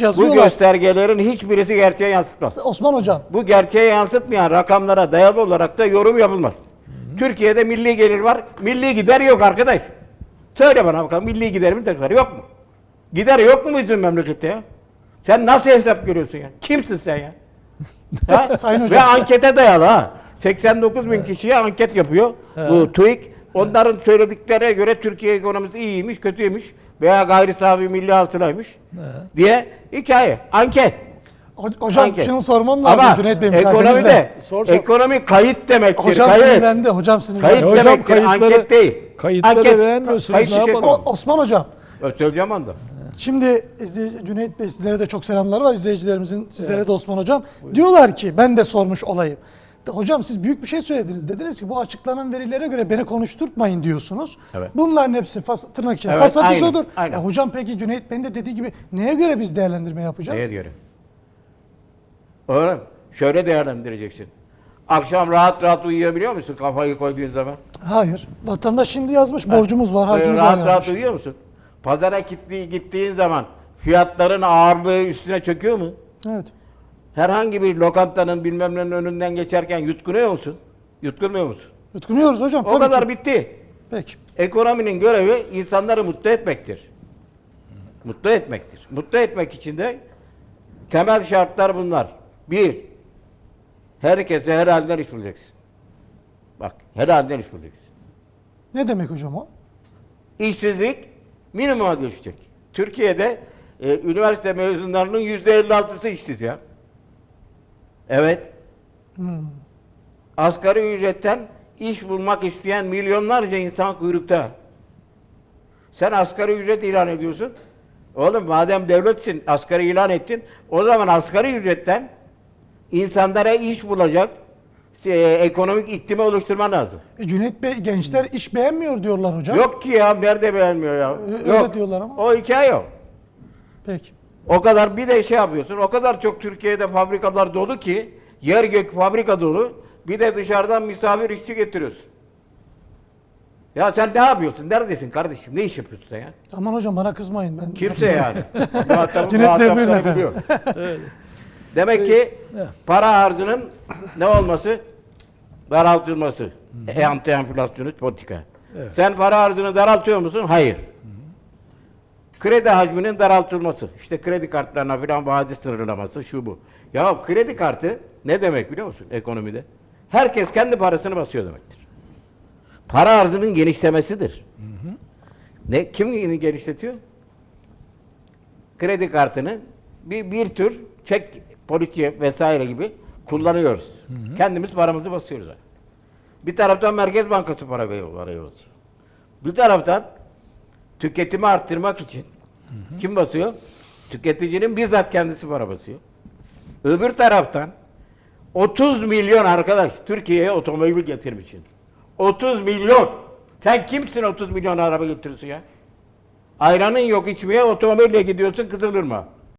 Bu Yazıyorlar. göstergelerin hiçbirisi gerçeğe yansıtmaz. Osman Hocam. Bu gerçeğe yansıtmayan rakamlara dayalı olarak da yorum yapılmaz. Türkiye'de milli gelir var, milli gider yok arkadaş. Söyle bana bakalım milli giderimin tekrar yok mu? Gider yok mu bizim memlekette ya? Sen nasıl hesap görüyorsun ya? Kimsin sen ya? ha? Sayın Ve hocam. ankete dayalı ha. 89 bin kişiye anket yapıyor bu TÜİK. Onların söylediklerine göre Türkiye ekonomisi iyiymiş, kötüymüş veya gayri sahibi milli hasılaymış diye hikaye. Anket. Ho- Hocam Anket. şunu sormam lazım Ama Cüneyt Bey ekonomi müsaadenizle. de, Sor, sor. ekonomi kayıt demektir. Hocam kayıt. sinirlendi. Hocam sinirlendi. Kayıt hocam demektir, kayıtları- anket değil. kayıtları beğenmiyorsunuz, Kayıt ne yapalım? O- Osman Hocam. Söyleyeceğim onu da. Şimdi izleyici, Cüneyt Bey sizlere de çok selamlar var izleyicilerimizin. Sizlere de Osman Hocam. Diyorlar ki ben de sormuş olayım. Hocam siz büyük bir şey söylediniz. Dediniz ki bu açıklanan verilere göre beni konuşturtmayın diyorsunuz. Evet. Bunların hepsi fas, tırnak içinde Evet, fasafisodur. E hocam peki Cüneyt Bey'in de dediği gibi neye göre biz değerlendirme yapacağız? Neye göre? Mi? Şöyle değerlendireceksin. Akşam rahat rahat uyuyabiliyor musun kafayı koyduğun zaman? Hayır. Vatandaş şimdi yazmış borcumuz var, Böyle harcımız var rahat rahat uyuyor musun? Pazara gitti, gittiğin zaman fiyatların ağırlığı üstüne çöküyor mu? Evet. Herhangi bir lokantanın bilmem nenin önünden geçerken yutkunuyor musun? Yutkunmuyor musun? Yutkunuyoruz hocam. O tabii kadar ki. bitti. Peki. Ekonominin görevi insanları mutlu etmektir. Mutlu etmektir. Mutlu etmek için de temel şartlar bunlar. Bir, herkese her halden iş bulacaksın. Bak, her halden iş bulacaksın. Ne demek hocam o? İşsizlik minimuma düşecek. Türkiye'de e, üniversite mezunlarının yüzde 56'sı işsiz ya. Evet. Asgari ücretten iş bulmak isteyen milyonlarca insan kuyrukta. Sen asgari ücret ilan ediyorsun. Oğlum madem devletsin, asgari ilan ettin, o zaman asgari ücretten insanlara iş bulacak e, ekonomik iklimi oluşturman lazım. E, Cüneyt Bey gençler iş beğenmiyor diyorlar hocam. Yok ki ya, nerede beğenmiyor ya? öyle Yok. diyorlar ama. O hikaye yok. Peki. O kadar bir de şey yapıyorsun. O kadar çok Türkiye'de fabrikalar dolu ki yer gök fabrika dolu. Bir de dışarıdan misafir işçi getiriyorsun. Ya sen ne yapıyorsun? Neredesin kardeşim? Ne iş yapıyorsun sen ya? Aman hocam bana kızmayın. Ben Kimse yani. Muhatabı- Cüneyt muhatapları efendim. biliyor. Demek ki para arzının ne olması? Daraltılması. E, anti enflasyonist politika. Sen para arzını daraltıyor musun? Hayır. Kredi hacminin daraltılması. İşte kredi kartlarına falan vade sınırlaması şu bu. Ya kredi kartı ne demek biliyor musun ekonomide? Herkes kendi parasını basıyor demektir. Para arzının genişlemesidir. Ne kim genişletiyor? Kredi kartını bir, bir tür çek poliçe vesaire gibi kullanıyoruz. Kendimiz paramızı basıyoruz. Bir taraftan Merkez Bankası para veriyor. Bir taraftan tüketimi arttırmak için kim basıyor? Tüketicinin bizzat kendisi para basıyor. Öbür taraftan 30 milyon arkadaş Türkiye'ye otomobil getirmiş. 30 milyon. Sen kimsin 30 milyon araba getiriyorsun ya? Ayranın yok içmeye otomobille gidiyorsun Kızılırma.